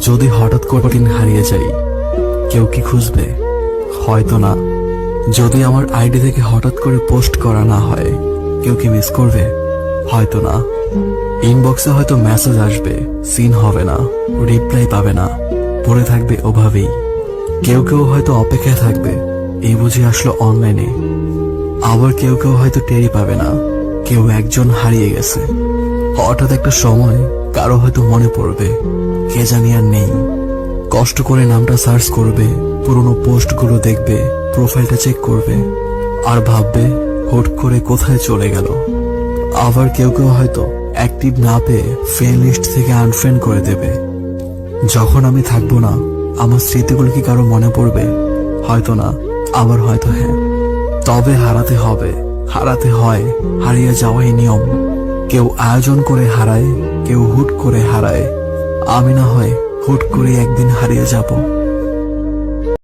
যদি হঠাৎ করে দিন হারিয়ে যাই, কেউ কি খুঁজবে? হয়তো না। যদি আমার আইডি থেকে হঠাৎ করে পোস্ট করা না হয়, কেউ কি মিস করবে? হয়তো না। ইনবক্সে হয়তো মেসেজ আসবে সিন হবে না রিপ্লাই পাবে না। পড়ে থাকবে ওভাবেই কেউ কেউ হয়তো অপেক্ষায় থাকবে, এই বুঝে আসলো অনলাইনে আবার কেউ কেউ হয়তো টেরি পাবে না, কেউ একজন হারিয়ে গেছে। হঠাৎ একটা সময় কারও হয়তো মনে পড়বে, কে জানি আর নেই। কষ্ট করে নামটা সার্চ করবে, পুরনো পোস্টগুলো দেখবে, প্রোফাইলটা চেক করবে, আর ভাববে, হুট করে কোথায় চলে গেল। আবার কেউ কেউ হয়তো অ্যাক্টিভ না পেয়ে ফ্রেন্ড লিস্ট থেকে আনফ্রেন্ড করে দেবে। যখন আমি থাকব না, আমার স্মৃতিগুলো কি কারও মনে পড়বে? হয়তো না, আবার হয়তো হ্যাঁ। তবে হারাতে হবে, হারাতে হয়, হারিয়ে যাওয়াই নিয়ম। কেউ আয়োজন করে হারায়, কেউ হুট করে হারায়। আমি না হয় হুট করে একদিন হারিয়ে যাব।